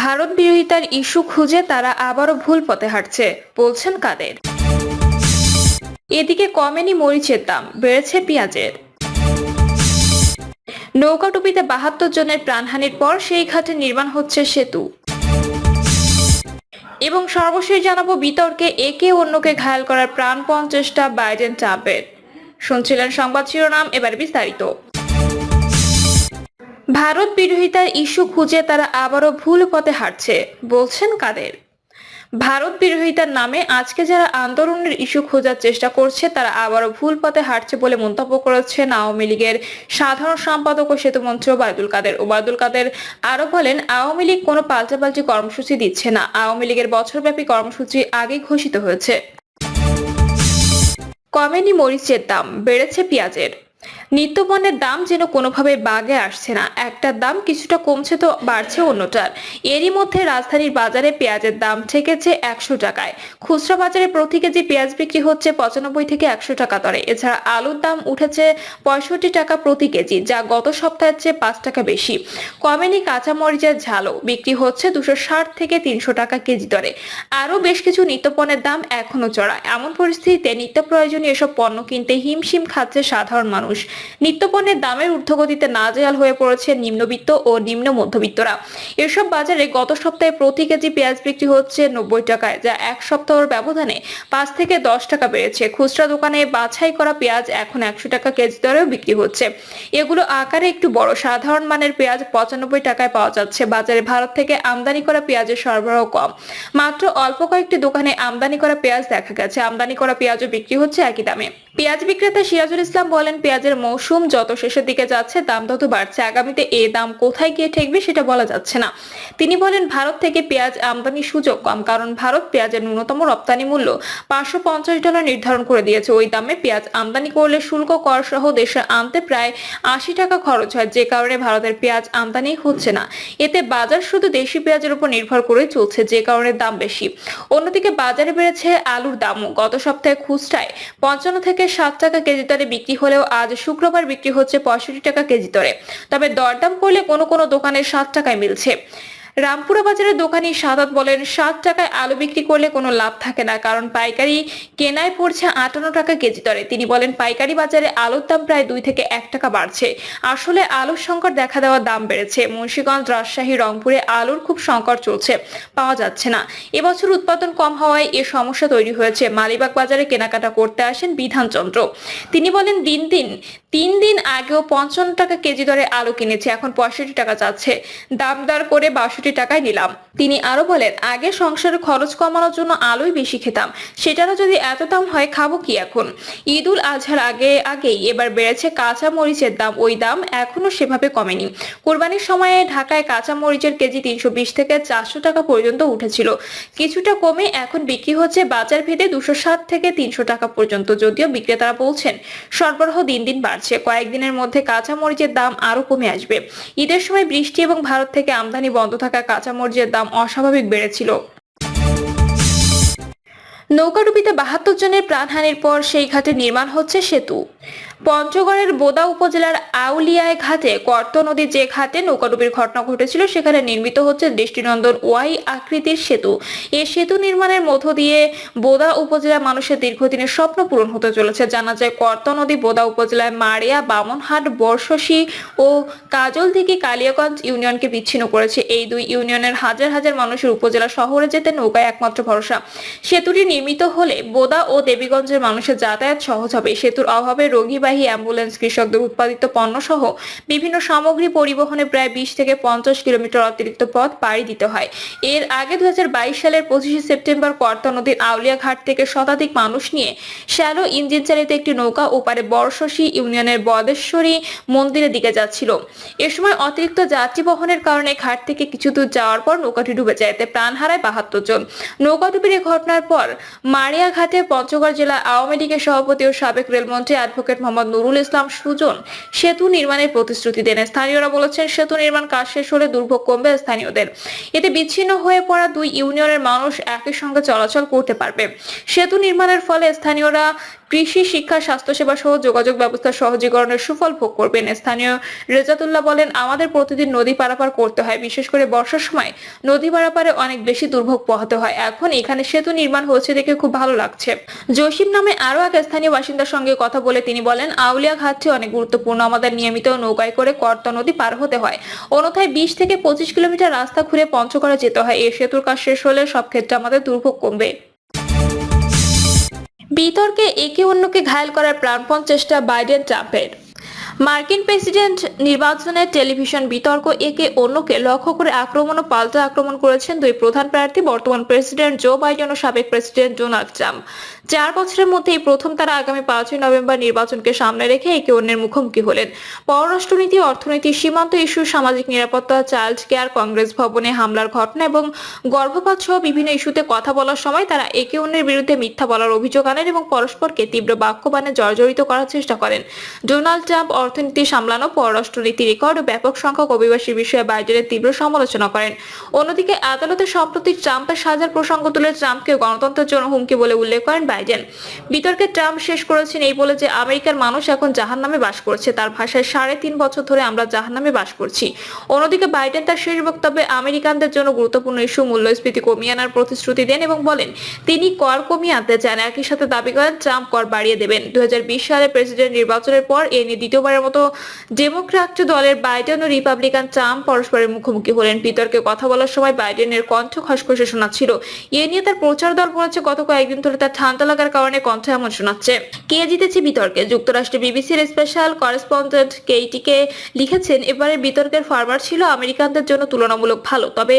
ভারত বিরোধিতার ইস্যু খুঁজে তারা আবারও ভুল পথে হাঁটছে, বলছেন কাদের। এদিকে কমেনি মরিচের দাম, বেড়েছে পেঁয়াজের। নৌকাটুপিতে বাহাত্তর জনের প্রাণহানির পর সেই ঘাটে নির্মাণ হচ্ছে সেতু। এবং সর্বশেষ জানাব বিতর্কে একে অন্যকে ঘায়াল করার প্রাণপণ চেষ্টা বাইডেন ট্রাম্পের। শুনছিলেন সংবাদ শিরোনাম, এবার বিস্তারিত। ভারত বিরোধিতার ইস্যু খুঁজে তারা আবারও ভুল পথে হাঁটছে, বলছেন কাদের? ভারত বিরোধিতার নামে আজকে যারা আন্দোলনের ইস্যু খোঁজার চেষ্টা করছে, তারা আবারও ভুল পথে হাঁটছে বলে মন্তব্য করেছেন আওয়ামী লীগের সাধারণ সম্পাদক ও সেতুমন্ত্রী ওবায়দুল কাদের। ওবায়দুল কাদের আরও বলেন, আওয়ামী লীগ কোনো পাল্টাপাল্টি কর্মসূচি দিচ্ছে না। আওয়ামী লীগের বছরব্যাপী কর্মসূচি আগেই ঘোষিত হয়েছে। কমেনি মরিচের দাম, বেড়েছে পেঁয়াজের। নিত্যপণ্যের দাম যেন কোনোভাবে বাগে আসছে না। একটার দাম কিছুটা কমছে তো বাড়ছে অন্যটার। এরই মধ্যে রাজধানীর বাজারে পেঁয়াজের দাম ঠেকেছে একশো টাকায়। খুচরা বাজারে প্রতি কেজি পেঁয়াজ বিক্রি হচ্ছে পঁচানব্বই থেকে একশো টাকা দরে। এছাড়া আলুর দাম উঠেছে পঁয়ষট্টি টাকা প্রতি কেজি, যা গত সপ্তাহের চেয়ে পাঁচ টাকা বেশি। কমেনি কাঁচামরিচের ঝালও, বিক্রি হচ্ছে দুশো ষাট থেকে তিনশো টাকা কেজি দরে। আরও বেশ কিছু নিত্যপণ্যের দাম এখনও চড়া এমন পরিস্থিতিতে নিত্য প্রয়োজনীয় এসব পণ্য কিনতে হিমশিম খাচ্ছে সাধারণ মানুষ। নিত্যপণ্যের দামের ঊর্ধ্বগতিতে নাজেহাল হয়ে পড়েছে নিম্নবিত্ত ও নিম্ন মধ্যবিত্তরা। এসব বাজারে গত সপ্তাহে প্রতি কেজি পেঁয়াজ বিক্রি হচ্ছে নব্বই টাকায়, যা এক সপ্তাহের ব্যবধানে পাঁচ থেকে দশ টাকা বেড়েছে। খুচরা দোকানে বাছাই করা পেঁয়াজ এখন একশো টাকা কেজি দরেও বিক্রি হচ্ছে। এগুলো আকারে একটু বড়। সাধারণ মানের পেঁয়াজ পঁচানব্বই টাকায় পাওয়া যাচ্ছে। বাজারে ভারত থেকে আমদানি করা পেঁয়াজের সরবরাহ কম। মাত্র অল্প কয়েকটি দোকানে আমদানি করা পেঁয়াজ দেখা গেছে। আমদানি করা পেঁয়াজও বিক্রি হচ্ছে একই দামে। পেঁয়াজ বিক্রেতা সিরাজুল ইসলাম বলেন, পেঁয়াজের মৌসুম যত শেষের দিকে যাচ্ছে, দাম তত বাড়ছে। আগামীতে এ দাম কোথায় গিয়ে ঠেকবে সেটা বলা যাচ্ছে না। তিনি বলেন, ভারত থেকে পেঁয়াজ আমদানির সুযোগ কম, কারণ ভারত পেঁয়াজের ন্যূনতম রপ্তানি মূল্য পাঁচশো পঞ্চাশ ডলার নির্ধারণ করে দিয়েছে। ওই দামে পেঁয়াজ আমদানি করলে শুল্ক কর সহ দেশে আনতে প্রায় আশি টাকা খরচ হয়। যে কারণে ভারতের পেঁয়াজ আমদানি হচ্ছে না। এতে বাজার শুধু দেশি পেঁয়াজের উপর নির্ভর করে চলছে, যে কারণে দাম বেশি। অন্যদিকে বাজারে বেড়েছে আলুর দামও। গত সপ্তাহে খুচরায় পঞ্চান্ন থেকে ষাট টাকা কেজি দরে বিক্রি হলেও আজ শুক্রবার বিক্রি হচ্ছে পঁয়ষট্টি টাকা কেজি দরে। তবে দরদাম করলে কোনো কোনো দোকানে সাত টাকায় মিলছে। রামপুরা বাজারের দোকানি সাদাত বলেন, সাত টাকায় আলু বিক্রি করলে কোনো লাভ থাকে না, কারণ পাইকারি কেনায় পড়ছে আটান্ন টাকা কেজি দরে। তিনি বলেন, পাইকারি বাজারে আলুর দাম প্রায় দুই থেকে এক টাকা বাড়ছে। আসলে আলুর সংকট দেখা দেওয়ার দাম বেড়েছে। মুন্সীগঞ্জ, রাজশাহী, রংপুরে আলুর খুব সংকট চলছে, পাওয়া যাচ্ছে না। এবছর উৎপাদন কম হওয়ায় এ সমস্যা তৈরি হয়েছে। মালিবাগ বাজারে কেনাকাটা করতে আসেন বিধানচন্দ্র। তিনি বলেন, দিন দিন, তিন দিন আগেও পঞ্চান্ন টাকা কেজি দরে আলু কিনেছে, এখন পঁয়ষট্টি টাকা যাচ্ছে দাম দর করে বাষট্টি টাকায় নিলাম। তিনি আরও বলেন, আগে সংসারের খরচ কমানোর জন্য আলুই বেশি খেতাম। সেটারও যদি এত দাম হয়, খাব কি এখন? ঈদ উল আজহার আগে আগেই এবার বেড়েছে কাঁচা মরিচের দাম। ওই দাম এখনও সেভাবে কমেনি। কোরবানির সময়ে ঢাকায় কাঁচা মরিচের কেজি তিনশো বিশ থেকে চারশো টাকা পর্যন্ত উঠেছিল। কিছুটা কমে এখন বিক্রি হচ্ছে বাজার ভেদে দুশো ষাট থেকে তিনশো টাকা পর্যন্ত। যদিও বিক্রেতারা বলছেন, সরবরাহ দিন দিন বাড়ছে। কয়েকদিনের মধ্যে কাঁচা মরিচের দাম আরও কমে আসবে। ঈদের সময় বৃষ্টি এবং ভারত থেকে আমদানি বন্ধ থাকা কাঁচা মরিচের দাম অস্বাভাবিক বেড়েছিল। নৌকাডুবিতে বাহাত্তর জনের প্রাণহানির পর সেই ঘাটে নির্মাণ হচ্ছে সেতু। পঞ্চগড়ের বোদা উপজেলার আউলিয়ায় ঘাটে কর্ত নদীর যে ঘাটে নৌকাডুবির ঘটনা ঘটেছিল, সেখানে নির্মিত হচ্ছে দৃষ্টিনন্দন ওয়াই আকৃতির সেতু। এই সেতু নির্মাণের মধ্য দিয়ে বোদা উপজেলা মানুষের দীর্ঘদিনের স্বপ্ন পূরণ হতে চলেছে। জানা যায় কর্ত নদী বোদা উপজেলায় মারিয়া বামনহাট বর্ষসী ও কাজল থেকে কালিয়াগঞ্জ ইউনিয়নকে বিচ্ছিন্ন করেছে। এই দুই ইউনিয়নের হাজার হাজার মানুষের উপজেলা শহরে যেতে নৌকায় একমাত্র ভরসা। সেতুটি নির্মিত হলে বোদা ও দেবীগঞ্জের মানুষের যাতায়াত সহজ হবে। সেতুর অভাবে রোগীবাহী অ্যাম্বুলেন্স, কৃষকদের উৎপাদিত পণ্য সহ বিভিন্ন সামগ্রী পরিবহনে প্রায় বিশ থেকে পঞ্চাশ কিলোমিটার অতিরিক্ত পথ পাড়ি দিতে হয়। এর আগে দু সালের পঁচিশে সেপ্টেম্বর কর্তা নদীর আউলিয়া ঘাট থেকে শতাধিক মানুষ নিয়ে শ্যালো ইঞ্জিন চালিত একটি নৌকা ওপারে বর্ষসী ইউনিয়নের বদেশ্বরী মন্দিরের দিকে যাচ্ছিল। এ সময় অতিরিক্ত যাত্রী বহনের কারণে ঘাট থেকে কিছু দূর যাওয়ার পর নৌকাটি ডুবে যায়, এতে প্রাণ হারায় বাহাত্তর জন। নৌকাডুবির এই ঘটনার পর মারিয়া ঘাটে পঞ্চগড় জেলা আওয়ামী লীগের সভাপতি ও সাবেক রেলমন্ত্রী অ্যাডভোকেট মোহাম্মদ মোহাম্মদ নুরুল ইসলাম সুজন। সেতু নির্মাণের প্রতিশ্রুতি দেন। স্থানীয়রা বলেছেন, সেতু নির্মাণ কাজ শেষ হলে দুর্ভোগ কমবে স্থানীয়দের। এতে বিচ্ছিন্ন হয়ে পড়া দুই ইউনিয়নের মানুষ একই সঙ্গে চলাচল করতে পারবে। সেতু নির্মাণের ফলে স্থানীয়রা কৃষি, শিক্ষা, স্বাস্থ্যসেবা সহ যোগাযোগ ব্যবস্থা সহজীকরণের সুফল ভোগ করবেন। স্থানীয় রেজাতুল্লাহ বলেন, আমাদের প্রতিদিন নদী পারাপার করতে হয়। বিশেষ করে বর্ষার সময় নদী পারাপারে অনেক বেশি দুর্ভোগ পোহাতে হয়। এখন এখানে সেতু নির্মাণ হচ্ছে দেখে খুব ভালো লাগছে। জসিম নামে আরও এক স্থানীয় বাসিন্দার সঙ্গে কথা বলে তিনি বলেন, আউলিয়া ঘাটটি অনেক গুরুত্বপূর্ণ। আমাদের নিয়মিত নৌকায় করে কর্তা নদী পার হতে হয়। অন্যথায় বিশ থেকে পঁচিশ কিলোমিটার রাস্তা ঘুরে পঞ্চগড়ে যেতে হয়। এই সেতুর কাজ শেষ হলে সব ক্ষেত্রে আমাদের দুর্ভোগ কমবে। বিতর্কে একে অন্যকে ঘায়েল করার প্রাণপণ চেষ্টা বাইডেন ট্রাম্পের মার্কিন প্রেসিডেন্ট নির্বাচনের টেলিভিশন বিতর্ক একে অন্যকে লক্ষ্য করে আক্রমণ ও পাল্টা আক্রমণ করেছেন দুই প্রধান প্রার্থী, বর্তমান প্রেসিডেন্ট জো বাইডেন ও সাবেক প্রেসিডেন্ট ডোনাল্ড ট্রাম্প। চার বছরের মধ্যে এই প্রথম তারা আগামী পাঁচই নভেম্বর নির্বাচনকে সামনে রেখে একে অন্যের মুখোমুখি হলেন। পররাষ্ট্রনীতি, অর্থনীতি, সীমান্ত ইস্যু, সামাজিক নিরাপত্তা, চাইল্ড কেয়ার, কংগ্রেস ভবনে হামলার ঘটনা এবং গর্ভপাত সহ বিভিন্ন ইস্যুতে কথা বলার সময় তারা একে অন্যের বিরুদ্ধে মিথ্যা বলার অভিযোগ আনেন এবং পরস্পরকে তীব্র বাক্যবাণে জর্জরিত করার চেষ্টা করেন। ডোনাল্ড ট্রাম্প অর্থনীতি সামলানো পররাষ্ট্রনীতি রেকর্ড ও ব্যাপক সংখ্যক অভিবাসী বিষয়ে বাইডেনের তীব্র সমালোচনা করেন। অন্যদিকে আদালতে সম্প্রতি ট্রাম্পের সাজার প্রসঙ্গ তুলে ট্রাম্পকে গণতন্ত্রের জন্য হুমকি বলে উল্লেখ করেন বাইডেন বিতর্কে ট্রাম্প শেষ করেছেন এই বলে যে, আমেরিকার মানুষ এখন জাহান্নামে বাস করছে। তার ভাষায় সাড়ে তিন বছর ধরে আমরা জাহান্নামে বাস করছি। অন্যদিকে বাইডেন তার শেষ বক্তব্যে আমেরিকানদের জন্য গুরুত্বপূর্ণ ইস্যু মূল্যস্ফীতি কমিয়ে আনার প্রতিশ্রুতি দেন এবং বলেন, তিনি কর কমিয়ে আনতে চান। একই সাথে দাবি করেন, ট্রাম্প কর বাড়িয়ে দেবেন। দুই হাজার বিশ সালে প্রেসিডেন্ট নির্বাচনের পর এ নিয়ে দ্বিতীয়বারের মতো ডেমোক্রাট দলের বাইডেন ও রিপাবলিকান ট্রাম্প পরস্পরের মুখোমুখি হলেন। বিতর্কে কথা বলার সময় বাইডেনের কণ্ঠ খসখসে শোনাচ্ছিল। এ নিয়ে তার প্রচার দল বলেছে, গত কয়েকদিন ধরে তার ঠান্ডা লাগার কারণে কণ্ঠ এমন শোনাচ্ছে। কে জিতেছে বিতর্কে? যুক্তরাষ্ট্রে বিবিসির স্পেশাল করেসপন্ডেন্ট কেইটিকে লিখেছেন, এবারে বিতর্কের ফার্মার ছিল আমেরিকানদের জন্য তুলনামূলক ভালো, তবে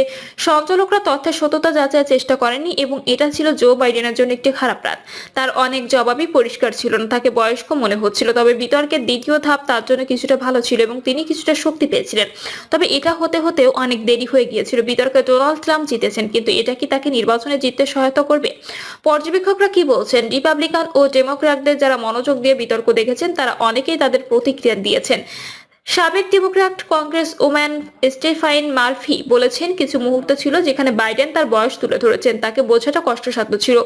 সঞ্চালকরা তথ্যের সততা যাচাইয়ের চেষ্টা করেনি এবং এটা ছিল জো বাইডেনের জন্য একটি খারাপ রাত। তার অনেক জবাবই পরিষ্কার ছিল না, তাকে বয়স্ক মনে হচ্ছিল, তবে বিতর্কের দ্বিতীয় ধাপ তার জন্য কিছুটা ভালো ছিল এবং তিনি কিছুটা শক্তি পেয়েছিলেন। তবে এটা হতে হতেও অনেক দেরি হয়ে গিয়েছিল। বিতর্কে ডোনাল্ড ট্রাম্প জিতেছেন, কিন্তু এটা কি তাকে নির্বাচনে জিততে সহায়তা করবে? পর্যবেক্ষকরা কি বলছেন, রিপাবলিকান ও ডেমোক্রাটদের যারা মনোযোগ দিয়ে বিতর্ক দেখেছেন, তারা অনেকেই তাদের প্রতিক্রিয়া দিয়েছেন। সাবেক Democrat congresswoman Stephanie Murphy বলেছেন, কিছু মুহূর্ত ছিল যেখানে বাইডেন তার বয়স তুলে ধরেছেন, তাকে বোঝাটা কষ্টসাধ্য ছিল।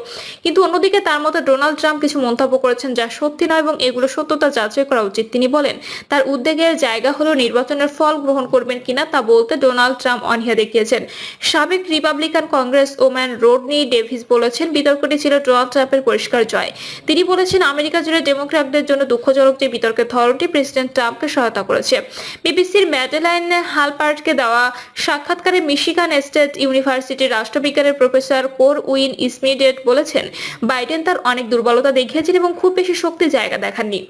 কিন্তু অন্যদিকে তার মতো ডোনাল্ড ট্রাম্প কিছু মন্তব্য করেছেন যা সত্যি নয় এবং এগুলো সত্যতা যাচাই করা উচিত। তিনি বলেন, তার উদ্বেগের জায়গা হলো নির্বাচনের ফল গ্রহণ করবেন কিনা তা বলতে ডোনাল্ড ট্রাম্প অনীহা দেখিয়েছেন। সাবেক Republican congresswoman Rodney Davis বলেছেন, বিতর্কটি ছিল ডোনাল্ড ট্রাম্পের পরিষ্কার জয়। তিনি বলেছেন, আমেরিকা জুড়ে ডেমোক্র্যাটদের জন্য দুঃখজনক যে বিতর্কের ধরনটি প্রেসিডেন্ট ট্রাম্পকে সহায়তা করেছে। বিবিসির ম্যাডেলাইন হালপার্টকে দেওয়া সাক্ষাৎকারে মিশিগান স্টেট ইউনিভার্সিটির রাষ্ট্রবিজ্ঞানের প্রফেসর কোর উইন ইসমিডেট বলেছেন, বাইডেন তার অনেক দুর্বলতা দেখিয়েছেন এবং খুব বেশি শক্তি জায়গা দেখাননি।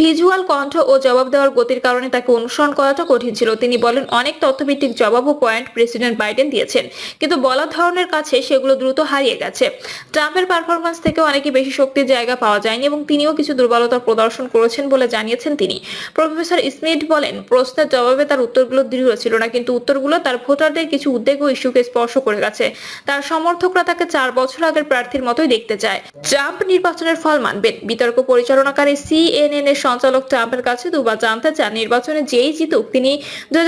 ভিজুয়াল কণ্ঠ ও জবাব দেওয়ার গতির কারণে তাকে অনুসরণ করাটা কঠিন ছিল। তিনি বলেন, অনেক তথ্যভিত্তিক জবাব ও পয়েন্ট প্রেসিডেন্ট বাইডেন দিয়েছেন, কিন্তু বলার ধরনের কাছে সেগুলো দ্রুত হারিয়ে গেছে। ট্রাম্পের পারফরমেন্স থেকে অনেকে বেশি শক্তির জায়গা পাওয়া যায়নি এবং তিনিও কিছু দুর্বলতা প্রদর্শন করেছেন বলে জানিয়েছেন তিনি। প্রফেসর স্মিথ বলেন প্রশ্নের জবাবে তার উত্তরগুলো দৃঢ় ছিল না, কিন্তু উত্তরগুলো তার ভোটারদের কিছু উদ্বেগ ও ইস্যুকে স্পর্শ করে গেছে। তার সমর্থকরা তাকে চার বছর আগের প্রার্থীর মতোই দেখতে চায়। ট্রাম্প নির্বাচনের ফল মানবেন। বিতর্ক পরিচালনাকারী সিএনএন এর সঞ্চালক ট্রাম্পের কাছে দুবার জানতে চান, নির্বাচনে যেই জিতুক, তিনি দুই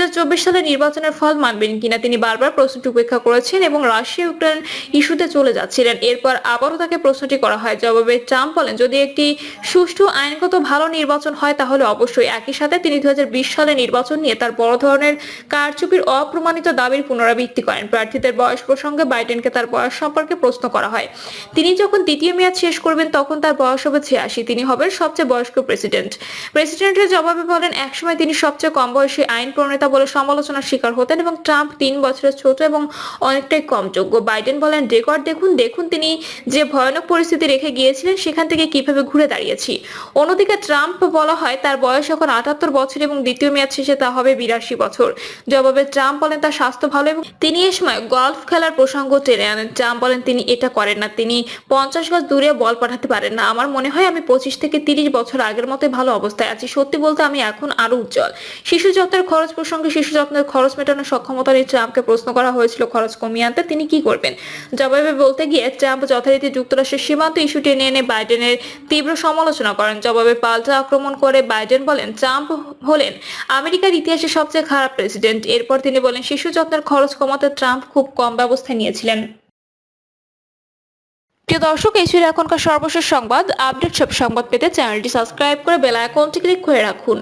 সালে নির্বাচনের ফল মানবেন কিনা, তিনি বারবার প্রশ্নটি উপেক্ষা করেছেন এবং রাশিয়া ইউক্রেন ইস্যুতে চলে যাচ্ছিলেন। এরপর আবারও তাকে প্রশ্নটি করা হয়, জবাবে ট্রাম্প বলেন, যদি একটি সুষ্ঠু, আইনগত, ভালো নির্বাচন হয়, তাহলে অবশ্যই একই সাথে তিনি দুই সালে নির্বাচন নিয়ে তার বড় ধরনের কারচুপির অপ্রমাণিত দাবির পুনরাবৃত্তি করেন। প্রার্থীদের বয়স প্রসঙ্গে বাইডেনকে তার বয়স সম্পর্কে প্রশ্ন করা হয়। তিনি যখন দ্বিতীয় মেয়াদ শেষ করবেন, তখন তার বয়স হবে ছিয়াশি। তিনি হবেন সবচেয়ে বয়স্ক প্রেসিডেন্ট। প্রেসিডেন্টের জবাবে বলেন, একসময় তিনি সবচেয়ে কম বয়সী আইন প্রণেতা বলে সমালোচনার শিকার হতেন এবং ট্রাম্প তিন বছরের ছোট এবং অনেকটাই কম যোগ্য বাইডেন বলেন, রেকর্ড দেখুন দেখুন তিনি যে ভয়ানক পরিস্থিতি রেখে গিয়েছিলেন, সেখান থেকে কীভাবে ঘুরে দাঁড়িয়েছি। অন্যদিকে ট্রাম্প বলা হয়, তার বয়স এখন আটাত্তর বছর এবং দ্বিতীয় মেয়াদ শেষে তা হবে বিরাশি বছর। জবাবে ট্রাম্প বলেন, তার স্বাস্থ্য ভালো এবং তিনি এ সময় গলফ খেলার প্রসঙ্গ টেনে আনেন। ট্রাম্প বলেন, তিনি এটা করেন না। তিনি পঞ্চাশ গজ দূরে বল পাঠাতে পারেন না। আমার মনে হয় আমি পঁচিশ থেকে তিরিশ বছর আগের মতো ভালো অবস্থায় আছি। সত্যি বলতে আমি এখন আরও উজ্জ্বল। শিশু যত্নের খরচ প্রসঙ্গে শিশু যত্নের খরচ মেটানোর সক্ষমতা নিয়ে ট্রাম্পকে প্রশ্ন করা হয়েছিল, খরচ কমিয়ে আনতে তিনি কি করবেন? জবাবে বলতে গিয়ে ট্রাম্প যথারীতি যুক্তরাষ্ট্রের সীমান্ত ইস্যু টেনে এনে বাইডেনের তীব্র সমালোচনা করেন। জবাবে পাল্টা আক্রমণ করে বাইডেন বলেন, ট্রাম্প হলেন আমেরিকার ইতিহাসে সবচেয়ে খারাপ প্রেসিডেন্ট। এরপর তিনি বলেন, শিশু যত্নের খরচ কমাতে ট্রাম্প খুব কম ব্যবস্থা নিয়েছিলেন। প্রিয় দর্শক, এই ছিল এখনকার সর্বশেষ সংবাদ। আপডেট সব সংবাদ পেতে চ্যানেলটি সাবস্ক্রাইব করে বেল আইকনটি ক্লিক করে রাখুন।